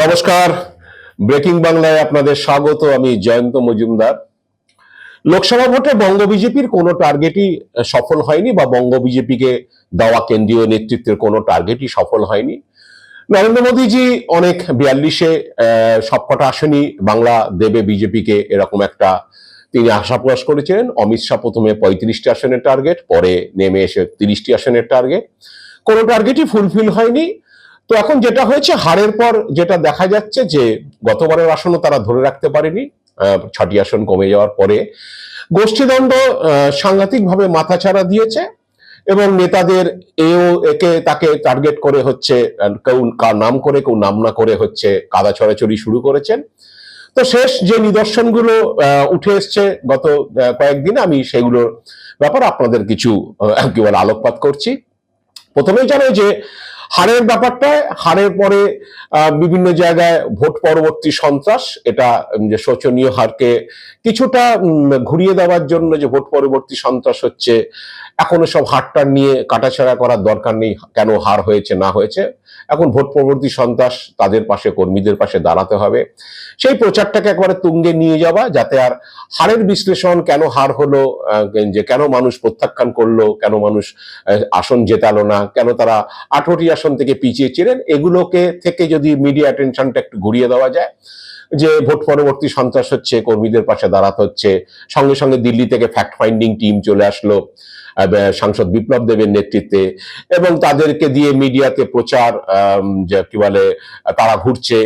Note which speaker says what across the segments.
Speaker 1: নমস্কার। ব্রেকিং বাংলায় আপনাদের স্বাগত, আমি জয়ন্ত মজুমদার। লোকসভা ভোটে বঙ্গ বিজেপির কোনো টার্গেটই সফল হয়নি বা বঙ্গ বিজেপিকে দেওয়া কেন্দ্রীয় নেতৃত্বের কোনো টার্গেটই সফল হয়নি। নরেন্দ্র মোদীজি অনেক বিয়াল্লিশে সবকটা আসনই বাংলা দেবে বিজেপিকে এরকম একটা তিনি আশা প্রকাশ করেছিলেন। অমিত শাহ প্রথমে পঁয়ত্রিশটি আসনের টার্গেট পরে নেমে এসে তিরিশটি আসনের টার্গেট কোনো টার্গেটই ফুলফিল হয়নি। তো এখন যেটা হয়েছে হারের পর যেটা দেখা যাচ্ছে যে গতবারের আসনও তারা ধরে রাখতে পারেনি ছটি আসন কমে যাওয়ার পরে আহ, সাংঘাতিকভাবে মাথাচাড়া দিয়েছে এবং নেতাদের এও একে তাকে টার্গেট করে হচ্ছে কেউ কার নাম করে কেউ নাম না করে হচ্ছে কাদা ছড়াছড়ি শুরু করেছেন। তো শেষ যে নিদর্শনগুলো উঠে এসছে গত কয়েকদিন আমি সেগুলোর ব্যাপার আপনাদের কিছু আলোকপাত করছি। প্রথমেই জানো যে হারের ব্যাপারটা, হারের পরে বিভিন্ন জায়গায় ভোট পরবর্তী সন্ত্রাস, এটা যে শোচনীয় হারকে কিছুটা ঘুরিয়ে দেওয়ার জন্য যে ভোট পরবর্তী সন্ত্রাস হচ্ছে, এখনও সব হারটার নিয়ে কাটাছাড়া করার দরকার নেই, কেন হার হয়েছে, না হয়েছে। এখন ভোট পরবর্তী সন্ত্রাস তাদের পাশে, কর্মীদের পাশে দাঁড়াতে হবে। সেই প্রচারটাকে একবারে তুঙ্গে নিয়ে যাওয়া, যাতে আর হারের বিশ্লেষণ কেন হার হলো যে কেন মানুষ প্রত্যাখ্যান করল, কেন মানুষ আসন জেতালো না, কেন তারা আসন থেকে পিছিয়ে ছিলেন। এগুলোকে থেকে যদি মিডিয়া অ্যাটেনশনটা একটু ঘুরিয়ে দেওয়া যায়, যে ভোট পরবর্তী সন্ত্রাস হচ্ছে, কর্মীদের পাশে দাঁড়াতে হচ্ছে, সঙ্গে সঙ্গে দিল্লি থেকে ফ্যাক্ট ফাইন্ডিং টিম চলে আসলো সাংসদ বিপ্লব দেবের নেতৃত্বে, এবং তাদেরকে দিয়ে মিডিয়াতে প্রচার কি বলে, তারা ঘুরছে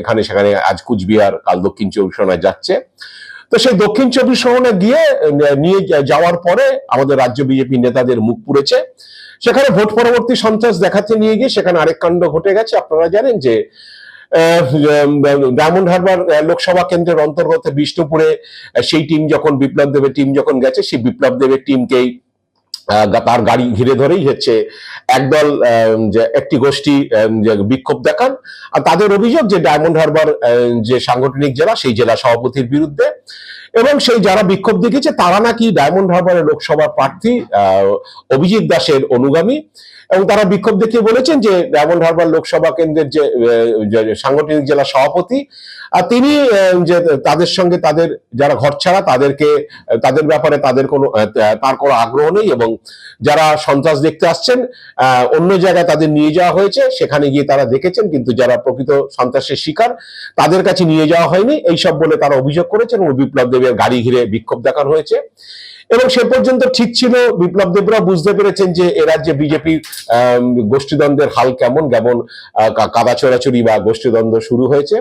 Speaker 1: এখানে সেখানে আজ কুচবিহার, কাল দক্ষিণ চব্বিশ পরগনায় যাচ্ছে। তো সেই দক্ষিণ চব্বিশ পরগনায় গিয়ে নিয়ে যাওয়ার পরে আমাদের রাজ্য বিজেপি নেতাদের মুখ পুড়েছে। সেখানে ভোট পরবর্তী সন্ত্রাস দেখাতে নিয়ে গিয়ে সেখানে আরেক কাণ্ড ঘটে গেছে। আপনারা জানেন যে ডায়মন্ড হারবার লোকসভা কেন্দ্রের অন্তর্গত বিষ্ণুপুরে সেই টিম যখন বিপ্লব দেবের টিম যখন গেছে, সেই বিপ্লব দেবের টিমকেই তার গাড়ি ঘিরে ধরেই হচ্ছে একদল একটি গোষ্ঠী বিক্ষোভ দেখান। আর তাদের অভিযোগ যে ডায়মন্ড হারবার যে সাংগঠনিক জেলা, সেই জেলা সভাপতির বিরুদ্ধে এবং সেই যারা বিক্ষোভ দেখেছে তারা নাকি ডায়মন্ড হারবারের লোকসভা প্রার্থী অভিজিৎ দাসের অনুগামী। এবং তারা বিক্ষোভ দেখিয়ে বলেছেন যে, ডায়মন্ড হারবার লোকসভা কেন্দ্রের যে সাংগঠনিক জেলা সভাপতি আর তিনি যে তাদের সঙ্গে তাদের যারা ঘর ছাড়া তাদেরকে, তাদের ব্যাপারে তাদের কোনো তার কোনো আগ্রহ নেই এবং যারা সন্ত্রাস দেখতে আসছেন অন্য জায়গায় তাদের নিয়ে যাওয়া হয়েছে, সেখানে গিয়ে তারা দেখেছেন, কিন্তু যারা প্রকৃত সন্ত্রাসের শিকার, তাদের কাছে নিয়ে যাওয়া হয়নি। এইসব বলে তারা অভিযোগ করেছেন এবং বিপ্লব দেবের গাড়ি ঘিরে বিক্ষোভ দেখানো হয়েছে। এবং সে পর্যন্ত ঠিক ছিল, বিপ্লব দেবরা বুঝতে পেরেছেন যে এ রাজ্যে বিজেপির গোষ্ঠীদ্বন্দ্বের হাল কেমন কেমন কাদা চোরাচুরি বা গোষ্ঠীদ্বন্দ্ব শুরু হয়েছে।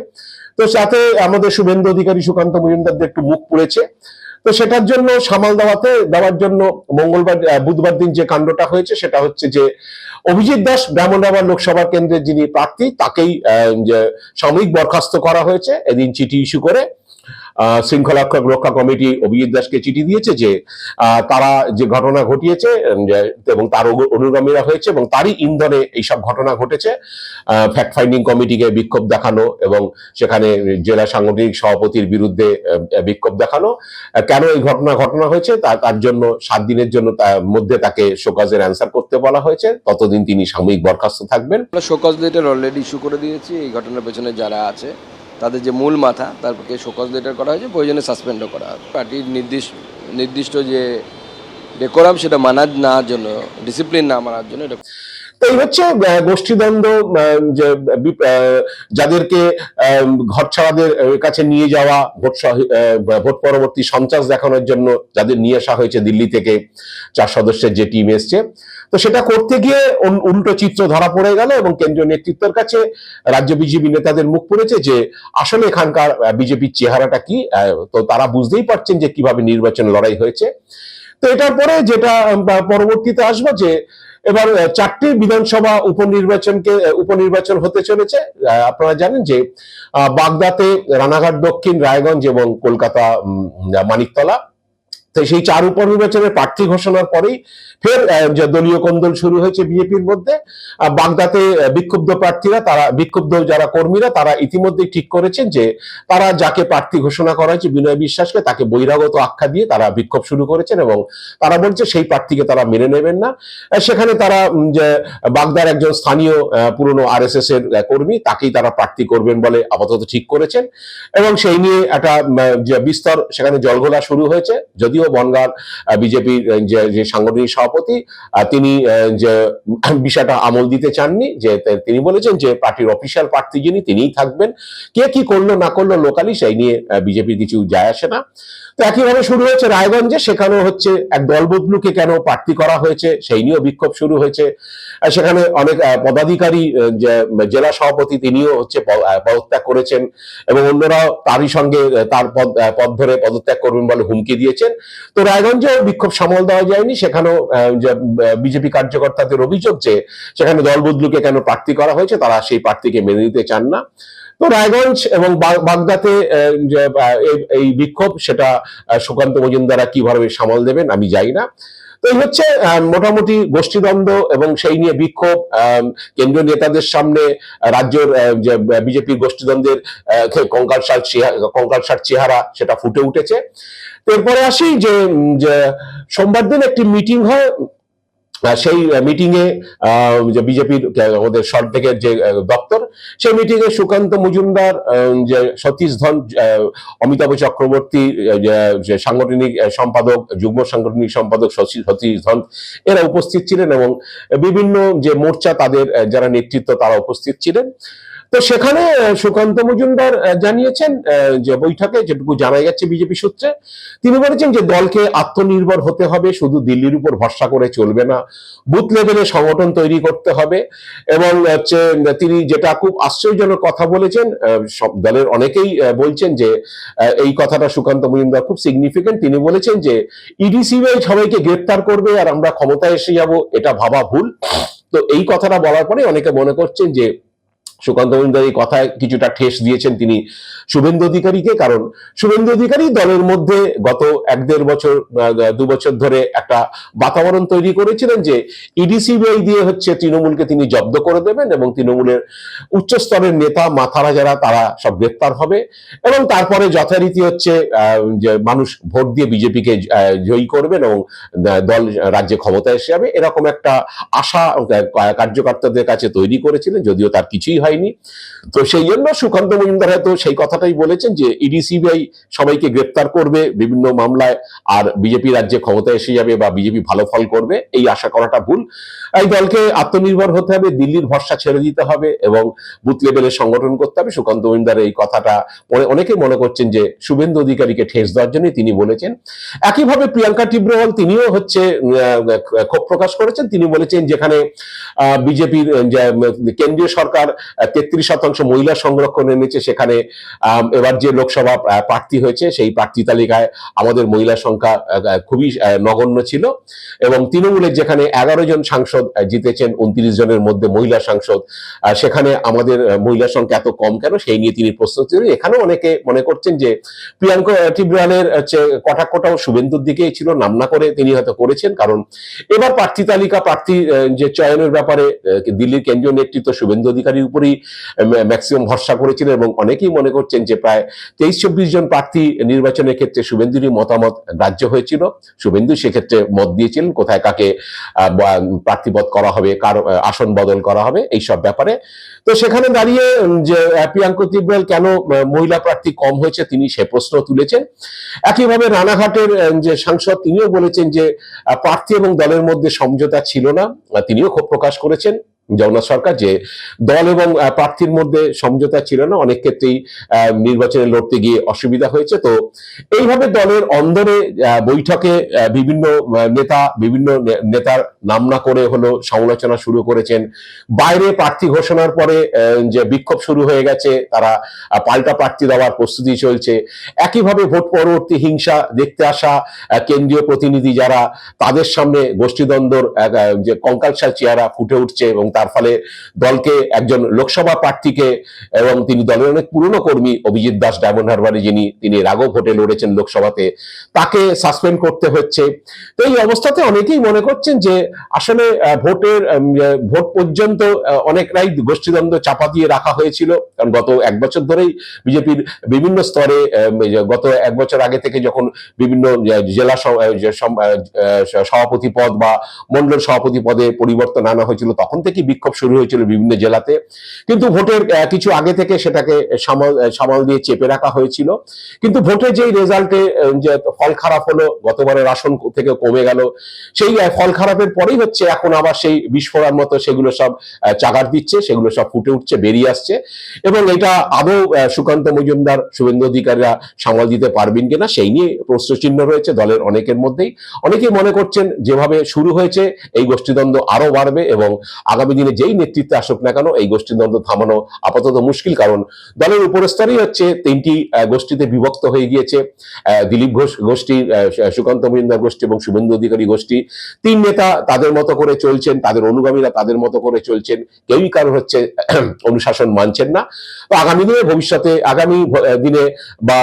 Speaker 1: তো সাথে আমাদের শুভেন্দু অধিকারী সুকান্ত মজুমদারদের একটু মুখ পড়েছে। তো সেটার জন্য সামাল দেওয়াতে দেওয়ার জন্য মঙ্গলবার বুধবার দিন যে কাণ্ডটা হয়েছে সেটা হচ্ছে যে অভিজিৎ দাস ব্রাহ্মণবাবার লোকসভা কেন্দ্রের যিনি প্রার্থী, তাকেই সাময়িক বরখাস্ত করা হয়েছে, এদিন চিঠি ইস্যু করে। শৃঙ্খলা রক্ষা কমিটি অভিজিৎ দাসকে চিঠি দিয়েছে যে তারা যে ঘটনা ঘটিয়েছে এবং তার অনু- অনুগামীরা হয়েছে এবং তারই ইন্ধনে এইসব ঘটনা ঘটেছে। ফ্যাক্ট ফাইন্ডিং কমিটিকে বিক্ষোভ দেখানো এবং সেখানে জেলা সাংগঠনিক সভাপতির বিরুদ্ধে বিক্ষোভ দেখানো। কেন এই ঘটনা ঘটনা হয়েছে? তার জন্য সাত দিনের জন্য মধ্যে তাকে শোকাজের অ্যান্সার করতে বলা হয়েছে। ততদিন তিনি সাময়িক বরখাস্ত থাকবেন।
Speaker 2: শোকাজ লেটার অলরেডি ইস্যু করে দিয়েছি। এই ঘটনার পেছনে যারা আছে তাদের যে মূল মাথা তারপরে শোকজ লেটার করা হয়েছে, প্রয়োজনে সাসপেন্ডও করা হবে। পার্টির নির্দিষ্ট নির্দিষ্ট যে ডেকোরাম সেটা মানার না জন্য ডিসিপ্লিন না মানার জন্য এটা
Speaker 1: এই হচ্ছে গোষ্ঠীদ্বন্দ্ব যাদেরকে ঘর ছাড়াদের কাছে নিয়ে যাওয়া, ভোট ভোট পরবর্তী সন্ত্রাস দেখানোর জন্য যাদের নিয়ে আসা হয়েছে দিল্লি থেকে, চার সদস্যের যে টিম এসছে তো সেটা করতে গিয়ে উল্টো চিত্র ধরা পড়ে গেল এবং কেন্দ্রীয় নেতৃত্বের কাছে রাজ্য বিজেপি নেতাদের মুখ পড়েছে যে আসলে এখানকার বিজেপির চেহারাটা কি তো তারা বুঝতেই পারছেন যে কীভাবে নির্বাচন লড়াই হয়েছে। তো এটার পরে যেটা পরবর্তীতে আসব যে এবার চারটি বিধানসভা উপনির্বাচনকে উপনির্বাচন হতে চলেছে। আপনারা জানেন যে বাগদাতে, রানাঘাট, দক্ষিণ, রায়গঞ্জ এবং কলকাতা মানিকতলা। তো সেই চার উপনির্বাচনের প্রার্থী ঘোষণার পরেই ফের দলীয় কোন্দল শুরু হয়েছে বিজেপির মধ্যে বাগদাতে বিক্ষুব্ধ প্রার্থীরা, তারা, বিক্ষুব্ধ যারা কর্মীরা, তারা ইতিমধ্যেই ঠিক করেছেন যে তারা যাকে প্রার্থী ঘোষণা করা হয়েছে বিনয় বিশ্বাসকে, তাকে বহিরাগত আখ্যা দিয়ে তারা বিক্ষোভ শুরু করেছেন এবং তারা বলছে সেই প্রার্থীকে তারা মেনে নেবেন না। সেখানে তারা যে বাগদার একজন স্থানীয় পুরনো আরএসএস এর কর্মী, তাকেই তারা প্রার্থী করবেন বলে আপাতত ঠিক করেছেন এবং সেই নিয়ে একটা বিস্তর, সেখানে জলঘোলা শুরু হয়েছে, যদিও বনগাঁর বিজেপির যে সাংগঠনিক সভাপতি তিনি যে, বিষয়টা আমল দিতে চাননি, যে তিনি বলেছেন যে, পার্টির অফিসিয়াল প্রার্থী যিনি, তিনিই থাকবেন। কে কি করল না করল লোকালি, সেই নিয়ে বিজেপির কিছু যায় আসে না। তো একইভাবে শুরু হয়েছে রায়গঞ্জে, সেখানেও হচ্ছে এক দলবদলুকে কেন প্রার্থী করা হয়েছে, সেই নিয়েও বিক্ষোভ শুরু হয়েছে। সেখানে অনেক পদাধিকারী জেলা সভাপতি তিনিও হচ্ছে পদত্যাগ করেছেন এবং অন্যরাও তারই সঙ্গে তার পদ পদ ধরে পদত্যাগ করবেন বলে হুমকি দিয়েছেন। তো রায়গঞ্জেও বিক্ষোভ সামাল দেওয়া যায়নি, সেখানেও বিজেপি কার্যকর্তাদের অভিযোগ যে, সেখানে দলবদলুকে কেন প্রার্থী করা হয়েছে, তারা সেই প্রার্থীকে মেনে নিতে চান না। তো রায়গঞ্জ এবং বাগ- বাগদাতে এই- বিক্ষোভ সেটা সুকান্ত মজুমদারা কীভাবে সামাল দেবেন আমি যাই না। তো এই হচ্ছে মোটামুটি গোষ্ঠীদ্বন্দ্ব এবং সেই নিয়ে বিক্ষোভ কেন্দ্রীয় নেতাদের সামনে রাজ্যের যে বিজেপির গোষ্ঠীদ্বন্দ্বের কঙ্কালসার কঙ্কালসার চেহারা সেটা ফুটে উঠেছে। এরপরে আসি যে, সোমবার দিন একটি মিটিং হয় সেই মিটিং এ আহ, যে বিজেপির ওদের সল্ট থেকে যে দপ্তর সেই মিটিং এ সুকান্ত মজুমদার যে সতীশ ধন অমিতাভ চক্রবর্তী যে- সাংগঠনিক সম্পাদক যুগ্ম সাংগঠনিক সম্পাদক সতীশ ধন এরা উপস্থিত ছিলেন এবং বিভিন্ন যে মোর্চা তাদের যারা নেতৃত্ব তারা উপস্থিত ছিলেন। তো সেখানে সুকান্ত মজুমদার জানিয়েছেন যে বৈঠকে যেটুকু জানা যাচ্ছে বিজেপি সূত্রে, তিনি বলেছেন যে দলকে আত্মনির্ভর হতে হবে, শুধু দিল্লির উপর ভরসা করে চলবে না, বুথ লেভেলে সংগঠন তৈরি করতে হবে এবং হচ্ছে, তিনি যেটা খুব আশ্চর্যজনক কথা বলেছেন সব দলের অনেকেই বলছেন যে এই কথাটা সুকান্ত মজুমদার খুব সিগনিফিকেন্ট তিনি বলেছেন যে ইডিসিবিআই সবাইকে গ্রেপ্তার করবে আর আমরা ক্ষমতায় এসে যাব, এটা ভাবা ভুল। তো এই কথাটা বলার পরে অনেকে মনে করছেন যে সুকান্ত মজুমদার এই কথায় কিছুটা ঠেস দিয়েছেন তিনি শুভেন্দু অধিকারীকে, কারণ শুভেন্দু অধিকারী দলের মধ্যে গত এক দেড় বছর দু বছর ধরে একটা বাতাবরণ তৈরি করেছিলেন যে ইডিসিবিআই দিয়ে হচ্ছে তৃণমূলকে তিনি জব্দ করে দেবেন এবং তৃণমূলের উচ্চ স্তরের নেতা, মাথারা যারা, তারা সব গ্রেপ্তার হবে এবং তারপরে যথারীতি হচ্ছে যে মানুষ ভোট দিয়ে বিজেপিকে জয়ী করবেন এবং দল রাজ্যে ক্ষমতায় এসে যাবে, এরকম একটা আশা কার্যকর্তাদের কাছে তৈরি করেছিলেন, যদিও তার কিছুই হয়নি। তো সেই জন্য সুকান্ত মজুমদার হয়তো সেই কথাটাই বলেছেন যে ইডি, সিবিআই সবাইকে গ্রেপ্তার করবে বিভিন্ন মামলায়, আর বিজেপি রাজ্যে ক্ষমতায় এসে যাবে বা বিজেপি ভালো ফল করবে, এই আশা করাটা ভুল। এই দলকে আত্মনির্ভর হতে হবে, দিল্লির ভরসা ছেড়ে দিতে হবে এবং বুথ লেভেলে সংগঠন করতে হবে। সুকান্ত মজুমদার এই কথাটা অনেকে মনে করছেন যে শুভেন্দু অধিকারীকে ঠেস দেওয়ার জন্যই তিনি বলেছেন। একইভাবে প্রিয়াঙ্কা টিব্রওয়াল তিনিও হচ্ছে ক্ষোভ প্রকাশ করেছেন। তিনি বলেছেন যেখানে বিজেপির কেন্দ্রীয় সরকার তেত্রিশ শতাংশ মহিলা সংরক্ষণ এনেছে সেখানে এবার যে লোকসভা প্রার্থী হয়েছে, সেই প্রার্থী তালিকায় আমাদের মহিলা সংখ্যা খুবই নগণ্য ছিল। এবং তৃণমূলের যেখানে এগারো জন সাংসদ জিতেছেন, উনত্রিশ জনের মধ্যে মহিলা সাংসদ সেখানে আমাদের মহিলা সংখ্যা এত কম কেন? সেই নিয়ে তিনি প্রশ্ন তুলেন এখানেও অনেকে মনে করছেন যে প্রিয়াঙ্কা টিব্রালের হচ্ছে কটাক্ষটাও শুভেন্দুর দিকেই ছিল, নাম না করে তিনি হয়তো করেছেন, কারণ এবার প্রার্থী তালিকা, প্রার্থী যে চয়নের ব্যাপারে দিল্লির কেন্দ্রীয় নেতৃত্ব শুভেন্দু অধিকারীর উপরই ম্যাক্সিমাম ভরসা করেছিলেন এবং অনেকেই মনে করছেন যে প্রায় তেইশ চব্বিশ জন প্রার্থী নির্বাচনের ক্ষেত্রে শুভেন্দুরই মতামত গ্রাহ্য হয়েছিল। শুভেন্দু সেক্ষেত্রে মত দিয়েছিলেন কোথায় কাকে প্রার্থীপদ করা হবে, কার আসন বদল করা হবে এই সব ব্যাপারে। তো সেখানে দাঁড়িয়ে যে প্রিয়াঙ্কা তিব্রাল কেন মহিলা প্রার্থী কম হয়েছে তিনি সে প্রশ্ন তুলেছেন। একইভাবে রানাঘাটের যে সাংসদ তিনিও বলেছেন যে প্রার্থী এবং দলের মধ্যে সমঝোতা ছিল না তিনিও ক্ষোভ প্রকাশ করেছেন। জগন্নাথ সরকার যে দল এবং প্রার্থীর মধ্যে সমঝোতা ছিল না, অনেক ক্ষেত্রেই নির্বাচনে লড়তে গিয়ে অসুবিধা হয়েছে। তো এইভাবে দলের অন্দরে বৈঠকে বিভিন্ন নেতা, বিভিন্ন নেতার নাম না করে হলো সমালোচনা শুরু করেছেন। বাইরে প্রার্থী ঘোষণার পরে যে বিক্ষোভ শুরু হয়ে গেছে, তারা পাল্টা প্রার্থী দেওয়ার প্রস্তুতি চলছে। একইভাবে ভোট পরবর্তী হিংসা দেখতে আসা কেন্দ্রীয় প্রতিনিধি যারা, তাদের সামনে গোষ্ঠীদ্বন্দ্বর যে কঙ্কালসার চেহারা ফুটে উঠছে এবং তার ফলে দলকে একজন লোকসভা প্রার্থীকে এবং তিনি দলের অনেক পুরনো কর্মী অভিজিৎ দাস, ডায়মন্ড হারবারে যিনি, তিনি আগেও ভোটে লড়েছেন লোকসভাতে, তাকে সাসপেন্ড করতে হচ্ছে। তো এই অবস্থাতে অনেকেই মনে করছেন যে আসলে ভোটের ভোট পর্যন্ত অনেকটাই গোষ্ঠীদ্বন্দ্ব চাপা দিয়ে রাখা হয়েছিল। কারণ গত এক বছর ধরেই বিজেপির বিভিন্ন স্তরে গত এক বছর আগে থেকে যখন বিভিন্ন জেলা সভাপতি পদ বা মন্ডল সভাপতি পদে পরিবর্তন আনা হয়েছিল, তখন থেকে বিক্ষোভ শুরু হয়েছিল বিভিন্ন জেলাতে। কিন্তু ভোটের কিছু আগে থেকে সেটাকে সামাল সামাল দিয়ে চেপে রাখা হয়েছিল। কিন্তু ভোটে যেই রেজাল্টে যে ফল খারাপ হলো, গতবারের আসন থেকে কমে গেল, সেই ফল খারাপের পরেই হচ্ছে এখন আবার সেই বিস্ফোরণ মতো সেগুলো সব চাগার দিচ্ছে, সেগুলো সব ফুটে উঠছে, বেরিয়ে আসছে। এবং এটা আদৌ সুকান্ত মজুমদার, শুভেন্দু অধিকারীরা সামাল দিতে পারবেন কিনা, সেই নিয়ে প্রশ্নচিহ্ন রয়েছে দলের অনেকের মধ্যেই। অনেকেই মনে করছেন, যেভাবে শুরু হয়েছে, এই গোষ্ঠীদ্বন্দ্ব আরও বাড়বে এবং আগামী দিনে যেই নেতৃত্বে আসুক না কেন, এই গোষ্ঠীদ্বন্দ্ব থামানো আপাতত মুশকিল। কারণ দলের উপরস্তরই হচ্ছে তিনটি গোষ্ঠীতে বিভক্ত হয়ে গিয়েছে। দিলীপ ঘোষ গোষ্ঠী সুকান্ত মজুমদার গোষ্ঠী এবং শুভেন্দু অধিকারী গোষ্ঠী। তিন নেতা তাদের মতো করে চলছেন, তাদের অনুগামীরা তাদের মতো করে চলছেন। কেউই কারোর হচ্ছে, অনুশাসন মানছেন না। তো আগামী দিনে ভবিষ্যতে, আগামী দিনে বা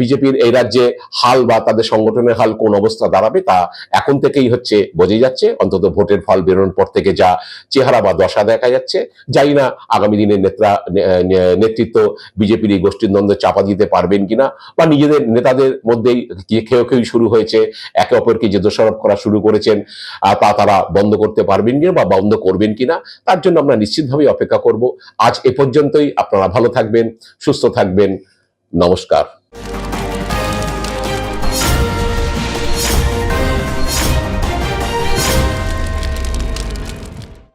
Speaker 1: বিজেপির এই রাজ্যে হাল বা তাদের সংগঠনের হাল কোন অবস্থা দাঁড়াবে তা এখন থেকেই হচ্ছে বোঝে যাচ্ছে। অন্তত ভোটের ফল বেরোনোর পর থেকে যা চেহারা দশা দেখা যাচ্ছে। জানি না আগামী দিনের নেতা নেতৃত্ব বিজেপির এই গোষ্ঠীর দ্বন্দ্ব চাপা দিতে পারবেন কিনা বা নিজেদের নেতাদের মধ্যেই কেউ কেউ শুরু হয়েছে, একে অপরকে যে দোষারোপ করা শুরু করেছেন তা তারা বন্ধ করতে পারবেন কিনা বা বন্ধ করবেন কিনা, তার জন্য আমরা নিশ্চিতভাবেই অপেক্ষা করব। আজ এ পর্যন্তই, আপনারা ভালো থাকবেন, সুস্থ থাকবেন, নমস্কার।